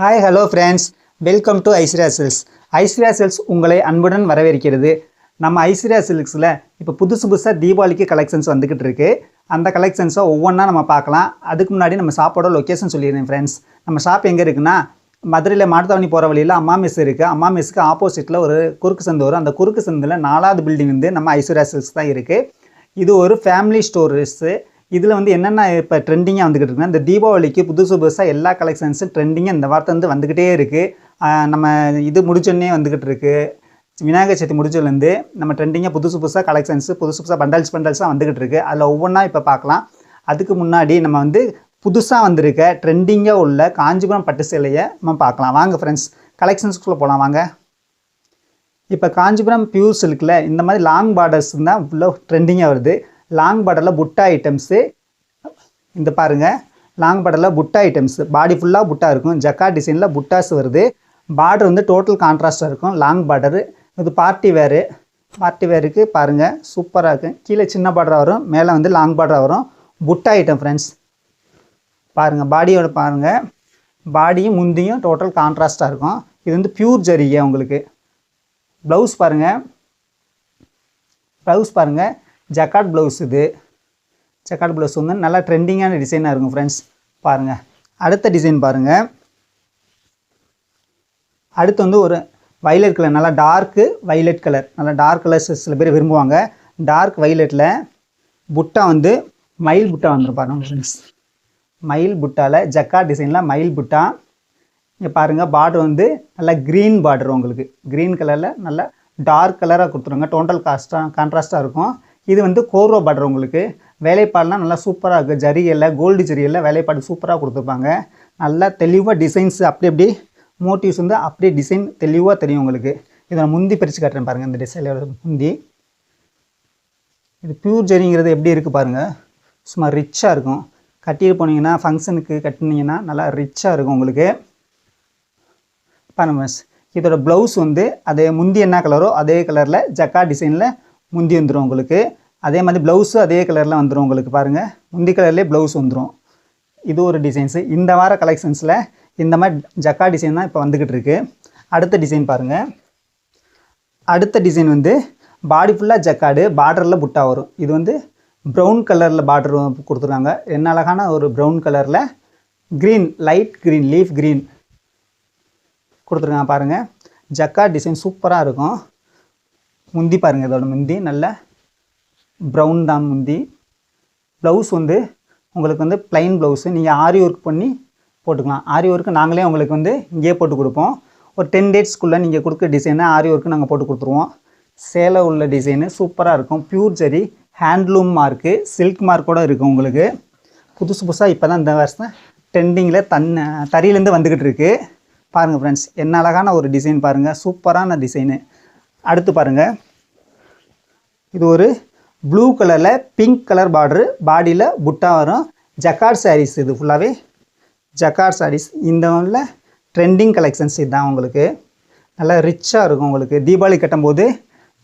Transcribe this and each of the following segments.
Hi hello friends welcome to Aishwarya silks Aishwarya silks உங்களை அன்புடன் வரவேற்கிறது. நம்ம ஐஸ்வர்யா சில்க்ஸில் இப்போ புதுசு புதுசாக தீபாவளிக்கு கலெக்ஷன்ஸ் வந்துக்கிட்டு இருக்கு. அந்த கலெக்ஷன்ஸை ஒவ்வொன்றா நம்ம பார்க்கலாம். அதுக்கு முன்னாடி நம்ம ஷாப்போட லொக்கேஷன் சொல்லிடுறேன் ஃப்ரெண்ட்ஸ் நம்ம ஷாப் எங்கே இருக்குன்னா மதுரையில் மாட்டுத்தாவணி போகிற வழியில் அம்மா மெஸ் இருக்குது அம்மா மெஸ்ஸுக்கு ஆப்போசிட்டில் ஒரு குறுக்கு சந்து வரும். அந்த குறுக்கு சந்தில் நாலாவது பில்டிங் வந்து நம்ம ஐஸ்வர்யா சில்க்ஸ் தான் இருக்குது இது ஒரு ஃபேமிலி ஸ்டோர்ஸு இதில் வந்து என்னென்ன இப்போ ட்ரெண்டிங்காக வந்துக்கிட்டு இருக்குன்னா இந்த தீபாவளிக்கு புதுசு புதுசாக எல்லா கலெக்ஷன்ஸும் ட்ரெண்டிங்காக இந்த வார்த்தை வந்து வந்துக்கிட்டே இருக்குது நம்ம இது முடிச்சோடனே வந்துக்கிட்டு இருக்குது விநாயகர் சதுர்த்தி முடிச்சதுலேருந்து நம்ம ட்ரெண்டிங்காக புதுசு புதுசாக கலெக்ஷன்ஸு புதுசு புதுசாக பண்டல்ஸ் பண்டல்ஸாக வந்துக்கிட்டு இருக்குது அதில் ஒவ்வொன்றா இப்போ பார்க்கலாம் அதுக்கு முன்னாடி நம்ம வந்து புதுசாக வந்திருக்க ட்ரெண்டிங்காக உள்ள காஞ்சிபுரம் பட்டு சேலையை நம்ம பார்க்கலாம் வாங்க ஃப்ரெண்ட்ஸ் கலெக்ஷன்ஸ்குள்ளே போகலாம் வாங்க. இப்போ காஞ்சிபுரம் பியூர் சில்கில் இந்த மாதிரி லாங் பார்டர்ஸ் தான் ஃபுல்லாக ட்ரெண்டிங்காக வருது. லாங் பார்டரில் புட்டா ஐட்டம்ஸு இந்த பாருங்கள் லாங் பார்டரில் புட்டா ஐட்டம்ஸ் பாடி ஃபுல்லாக புட்டா இருக்கும். ஜக்கா டிசைனில் புட்டாஸ் வருது. பார்டர் வந்து டோட்டல் கான்ட்ராஸ்டாக இருக்கும். லாங் பார்டரு இது பார்ட்டி வேரு பார்ட்டி வேருக்கு பாருங்கள் சூப்பராக இருக்கும். கீழே சின்ன பார்டராக வரும். மேலே வந்து லாங் பார்டராக வரும். புட்டா ஐட்டம் ஃப்ரெண்ட்ஸ் பாருங்கள் பாடியோட பாருங்கள் பாடியும் முந்தியும் டோட்டல் கான்ட்ராஸ்டாக இருக்கும். இது வந்து பியூர் ஜரிகை உங்களுக்கு. ப்ளவுஸ் பாருங்கள் ப்ளவுஸ் பாருங்கள் ஜக்காட் ப்ளவுஸ் இது. ஜக்காட் ப்ளவுஸ் வந்து நல்லா ட்ரெண்டிங்கான டிசைனாக இருக்கும் ஃப்ரெண்ட்ஸ் பாருங்கள் அடுத்த டிசைன் பாருங்கள் அடுத்து வந்து ஒரு வைலட் கலர் நல்லா டார்க்கு வைலட் கலர் நல்லா டார்க் கலர்ஸ் சில பேர் விரும்புவாங்க. டார்க் வைலட்டில் புட்டா வந்து மயில் புட்டா வந்துடும் பாருங்கள் ஃப்ரெண்ட்ஸ் மயில் புட்டாவில் ஜக்கா டிசைனில் மயில் புட்டா. இங்கே பாருங்கள் பார்டர் வந்து நல்லா க்ரீன் பார்டர் உங்களுக்கு. க்ரீன் கலரில் நல்லா டார்க் கலராக கொடுத்துருங்க. டோட்டல் காஸ்ட்டாக கான்ட்ராஸ்ட்டாக இருக்கும். இது வந்து கோர்வா பார்டர் உங்களுக்கு. வேலைப்பாடெலாம் நல்லா சூப்பராக இருக்குது ஜரிகையில் கோல்டு ஜரிகையில் வேலைப்பாடு சூப்பராக கொடுத்துருப்பாங்க. நல்லா தெளிவாக டிசைன்ஸ் அப்படி அப்படி மோட்டிவ்ஸ் வந்து அப்படியே டிசைன் தெளிவாக தெரியும் உங்களுக்கு. இதை நான் முந்தி பிரித்து காட்டுறேன் பாருங்கள் இந்த டிசைனில் முந்தி. இது பியூர் ஜெரிங்கிறது எப்படி இருக்குது பாருங்கள் சும்மா ரிச்சாக இருக்கும். கட்டிட்டு போனீங்கன்னா ஃபங்க்ஷனுக்கு கட்டினீங்கன்னா நல்லா ரிச்சாக இருக்கும் உங்களுக்கு. பாருங்க இதோட ப்ளவுஸ் வந்து அதே முந்தி என்ன கலரோ அதே கலரில் ஜக்கா டிசைனில் முந்தி வந்துடும் உங்களுக்கு. அதே மாதிரி ப்ளவுஸு அதே கலரில் வந்துடும் உங்களுக்கு பாருங்கள் முந்தி கலர்லேயே ப்ளவுஸ் வந்துடும் இது ஒரு டிசைன்ஸு இந்த வார கலெக்ஷன்ஸில் இந்த மாதிரி ஜக்கா டிசைன் தான் இப்போ வந்துக்கிட்டு இருக்கு. அடுத்த டிசைன் பாருங்கள் அடுத்த டிசைன் வந்து பாடி ஃபுல்லாக ஜக்காடு பார்டரில் புட்டா வரும். இது வந்து ப்ரௌன் கலரில் பார்டர் கொடுத்துருக்காங்க. என்ன அழகான ஒரு ப்ரௌன் கலரில் green light green leaf green கொடுத்துருக்காங்க பாருங்கள் ஜக்கா டிசைன் சூப்பராக இருக்கும். முந்தி பாருங்கள் இதோட முந்தி. நல்ல ப்ரௌன் தான் முந்தி. ப்ளவுஸ் வந்து உங்களுக்கு வந்து ப்ளைன் ப்ளவுஸு நீங்கள் ஆரி ஒர்க் பண்ணி போட்டுக்கலாம். ஆரி ஒர்க்கு நாங்களே உங்களுக்கு வந்து இங்கேயே போட்டு கொடுப்போம். ஒரு டென் டேட்ஸ்க்குள்ளே நீங்கள் கொடுக்குற டிசைனை ஆரி ஒர்க்கு நாங்கள் போட்டு கொடுத்துருவோம். சேலை உள்ள டிசைனு சூப்பராக இருக்கும். Pure zari handloom mark silk மார்க்கோடு இருக்கும் உங்களுக்கு. புதுசு புதுசாக இப்போ தான் இந்த வருஷம் ட்ரெண்டிங்கில் தன் தறியிலேருந்து வந்துக்கிட்டு இருக்குது பாருங்கள் ஃப்ரெண்ட்ஸ் என்ன அழகான ஒரு டிசைன் பாருங்கள் சூப்பரான டிசைனு அடுத்து பாருங்கள் இது ஒரு ப்ளூ கலரில் பிங்க் கலர் பார்டரு பாடியில் புட்டா வரும். ஜக்கார் சாரீஸ் இது ஃபுல்லாகவே ஜக்கார் சாரீஸ் இந்த உள்ள ட்ரெண்டிங் கலெக்ஷன்ஸ் இதுதான் உங்களுக்கு. நல்லா ரிச்சாக இருக்கும் உங்களுக்கு. தீபாவளி கட்டும்போது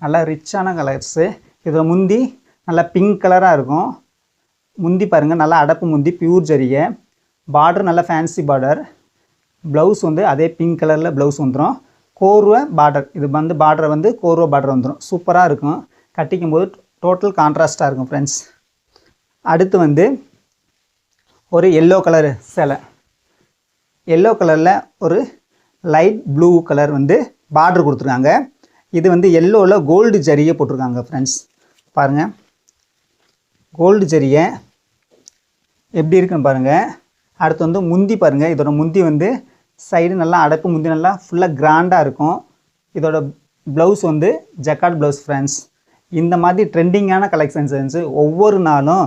நல்லா ரிச்சான கலர்ஸு இதில் முந்தி நல்லா பிங்க் கலராக இருக்கும். முந்தி பாருங்கள் நல்லா அடப்பு முந்தி பியூர் ஜரிகை பார்டர் நல்லா ஃபேன்சி பார்டர் ப்ளவுஸ் வந்து அதே பிங்க் கலரில் ப்ளவுஸ் வந்துடும் கோர்வை பார்டர் இது வந்து பார்டர் வந்து கோர்வை பார்டர் வந்துடும் சூப்பராக இருக்கும். கட்டிக்கும் போது டோட்டல் கான்ட்ராஸ்ட்டாக இருக்கும் ஃப்ரெண்ட்ஸ் அடுத்து வந்து ஒரு எல்லோ கலர் சேலை. எல்லோ கலரில் ஒரு லைட் ப்ளூ கலர் வந்து பார்டர் கொடுத்துருக்காங்க. இது வந்து எல்லோவில் கோல்டு ஜரியை போட்டிருக்காங்க ஃப்ரெண்ட்ஸ் பாருங்கள் கோல்டு ஜரியை எப்படி இருக்குன்னு பாருங்கள் அடுத்து வந்து முந்தி பாருங்கள் இதோட முந்தி வந்து சைடு நல்லா அடைப்பு முந்தி நல்லா ஃபுல்லாக கிராண்டாக இருக்கும். இதோட ப்ளவுஸ் வந்து ஜக்கார்ட் ப்ளவுஸ் ஃப்ரெண்ட்ஸ் இந்த மாதிரி ட்ரெண்டிங்கான கலெக்ஷன்ஸ் இருந்துச்சு ஒவ்வொரு நாளும்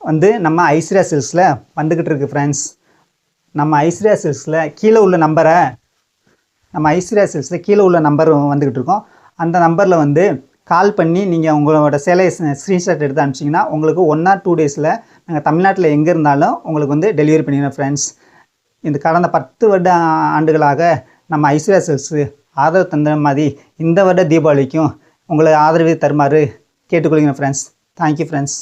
வந்து நம்ம ஐஸ்வர்யா சில்ஸில் வந்துக்கிட்டு இருக்கு ஃப்ரெண்ட்ஸ் நம்ம ஐஸ்வர்யா சில்ஸில் கீழே உள்ள நம்பரை நம்ம ஐஸ்வர்யா சில்ஸில் கீழே உள்ள நம்பர் வந்துக்கிட்டு இருக்கோம். அந்த நம்பரில் வந்து கால் பண்ணி நீங்கள் உங்களோட சேலை ஸ்க்ரீன்ஷாட் எடுத்து அனுப்பிச்சிங்கன்னா உங்களுக்கு ஒன் ஆர் டூ டேஸில் நாங்கள் தமிழ்நாட்டில் எங்கே இருந்தாலும் உங்களுக்கு வந்து டெலிவரி பண்ணிடுறோம் ஃப்ரெண்ட்ஸ் இந்த கடந்த பத்து வருட ஆண்டுகளாக நம்ம ஐஸ்வர்யா செல்ஸு ஆதரவு தந்த மாதிரி இந்த வருட தீபாவளிக்கும் உங்களை ஆதரவு தருமாறு கேட்டுக்கொள்கிறேன் ஃப்ரெண்ட்ஸ் தேங்க்யூ ஃப்ரெண்ட்ஸ்